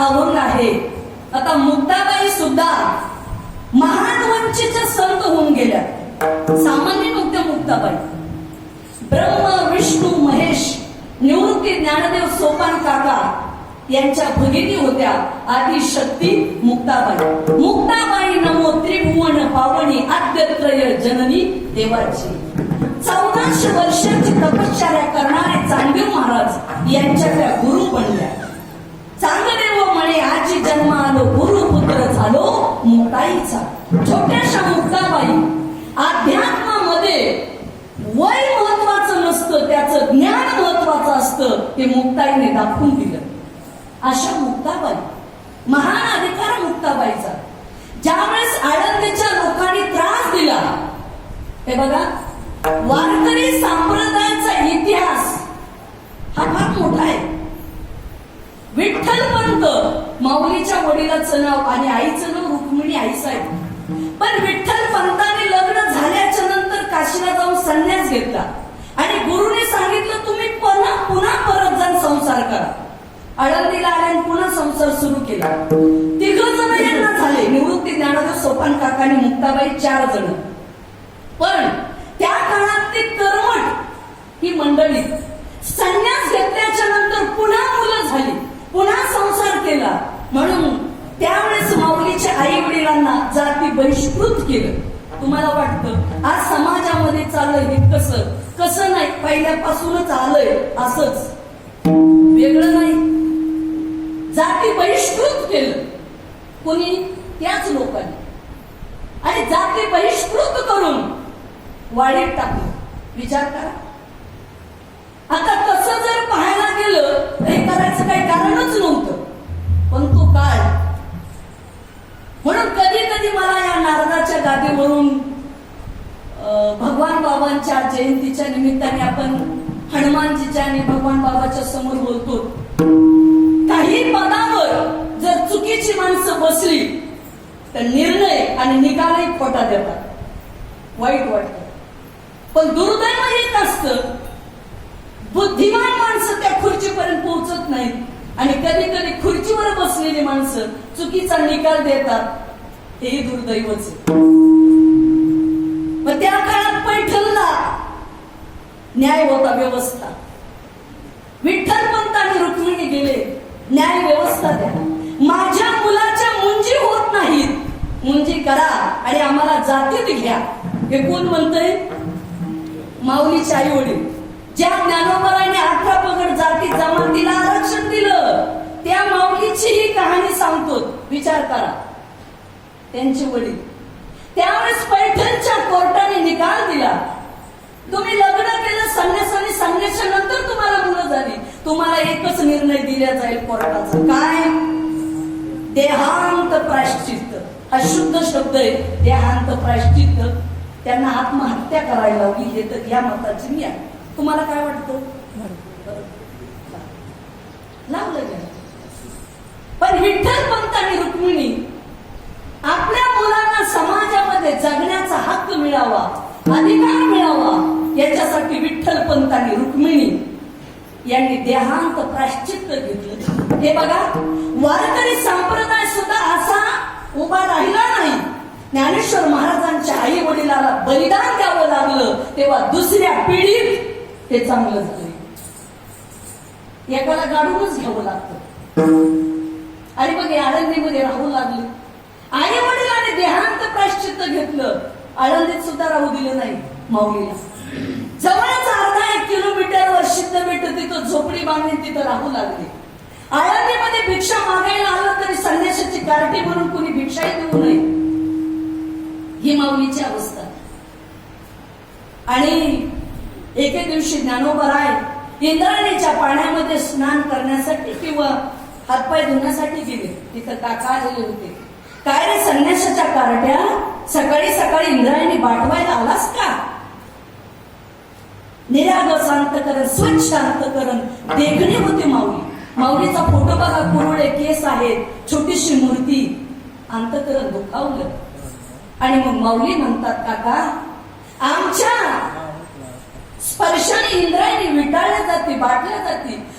अभंग आहे आता मुक्ताबाई सुद्धा महान वंचित संत होऊन गेल्या. सामान्य नव्हत्या मुक्ताबाई. ब्रह्म विष्णू महेश निवृत्ती ज्ञानदेव सोपान काका यांच्या भगिनी होत्या आधी शक्ती मुक्ताबाई. मुक्ताबाई नमो त्रिभुवन पावणी आद्यत्रय जननी देवाची. चौदाशे वर्षाची तपश्चर्या करणारे चांगदेव महाराज यांच्या त्या गुरु बनल्या. जन्म आलो गुरुपुत्र झालो मुक्ताईचा छोट्याशा मुक्ताबाई अध्यात्मामध्ये वय महत्वाचं नसतं त्याचं ज्ञान महत्वाचं असतं ते मुक्ताईने दाखवून दिलं. अशा मुक्ताबाई महान अधिकार मुक्ताबाईचा. ज्यावेळेस आळंदीच्या लोकांनी त्रास दिला हे बघा वारकरी संप्रदायाचा इतिहास हा फार मोठा आहे विठ्ठल पंत माऊलीच्या नाव आणि आईचं नाव रुक्मिणी आईसाहेब. आहे पण विठ्ठल पंताने लग्न झाल्याच्यानंतर काशीला जाऊन संन्यास घेतला. आणि गुरुने सांगितलं तुम्ही पुन्हा पुन्हा परत जाऊन संसार करा. आळंदीला आल्याने पुन्हा संसार सुरू केला. तिघ जण यांना झाले. निवृत्ती ज्ञानदेव सोपान काका आणि मुक्ताबाई चार जण. पण त्या काळात ते करमट ही मंडळी संन्यास घेतल्याच्या नंतर पुन्हा मुलं झाली पुन्हा संसार केला म्हणून त्यावेळेस माऊलीच्या आई जाती बहिष्कृत केलं तुम्हाला वाटतं आज समाजामध्ये चाललंय हे कसं? कसं नाही? पहिल्यापासूनच आलंय असंच. वेगळं नाही. जाती बहिष्कृत केलं कोणी? त्याच लोकांनी. आणि जाती बहिष्कृत करून वाढीत टाकलं विचार करा. आता तसं जर पाहायला गेलं तर हे करायचं काही कारणच नव्हतं. जयंतीच्या निमित्ताने आपण हनुमानजीच्या आणि भगवान बाबाच्या समोर बोलतो. काही पदावर जर चुकीची माणसं बसली तर निर्णय आणि निकालही खोटा देतात. वाईट वाटत. पण दुर्दैव एक असतं बुद्धिमान माणसं त्या खुर्चीपर्यंत पोहोचत नाहीत. आणि कधी कधी खुर्चीवर बसलेली माणसं चुकीचा निकाल देतात हेही दुर्दैवच आहे. न्याय होता व्यवस्था विठ्ठल पंत आणि रुक्मिणी गेले न्याय व्यवस्था द्या. माझ्या मुलाच्या मुंजी होत नाहीत. मुंजी करा आणि आम्हाला जातीत घ्या हे कोण म्हणतय? माऊलीचे आई वडील. ज्या ज्ञानोबराने अठरा पगड जाती जमातीला आरक्षण दिलं त्या माऊलीची ही कहाणी सांगतो. विचार करा. त्यांचे वडील. त्यावेळेस पैठणच्या कोर्टाने निकाल दिला. तुम्ही संन्यास आणि संन्यासा तुम्हाला मुलं झाली. तुम्हाला एकच निर्णय दिला जाईल कोर्टाचा काय? देहांत प्राश्चित्त हा शुद्ध शब्द आहे. देहांत प्राश्चित्त त्यांना आत्महत्या करायला हवी हे तर या मताची मी आहे. तुम्हाला काय वाटतं? लावलं पण विठ्ठल पंत आणि रुक्मिणी आपल्या मुलांना समाजामध्ये जगण्याचा हक्क मिळावा अधिकार मिळावा याच्यासाठी विठ्ठलपंतांनी आणि रुक्मिणी यांनी देहांत प्राश्चित्त घेतलं. हे बघा वारकरी संप्रदाय सुद्धा असा उभा राहिला नाही. ज्ञानेश्वर महाराजांच्या आई वडिलाला बलिदान द्यावं लागलं तेव्हा दुसऱ्या पिढीत ते चांगलं झालं. एकाला गाडूनच घ्यावं लागतं. आणि मग या आळंदीमध्ये राहू लागले. आई वडिलांनी देहांत प्राश्चित्त घेतलं. आळंदीत सुद्धा राहू दिलं नाही माऊलीला. जवळच अर्धा एक किलोमीटरवर सिद्धबेट तिथं झोपडी बांधून तिथं राहू लागले. आळंदीमध्ये भिक्षा मागायला आलं तरी संन्यासाची कार्टी म्हणून कुणी भिक्षाही देऊ नये. ही माऊलीची अवस्था. आणि एके दिवशी ज्ञानोबराय इंद्राणीच्या पाण्यामध्ये स्नान करण्यासाठी किंवा हातपाय धुण्यासाठी गेले. तिथं काका आलेले होते. काय रे संन्याशाच्या कारट्या सकाळी सकाळी इंद्रायणी बाटवायला आलास का? निरागस अंतकरण स्वच्छ अंतकरण देखणे होते माऊली. माऊलीचा फोटो बघा कुरळे केस आहेत छोटीशी मूर्ती. अंतकरण दुखावलं. आणि मग माऊली म्हणतात काका आमच्या स्पर्शाने इंद्रायणी विटाळल्या जाते बाटल्या जाते.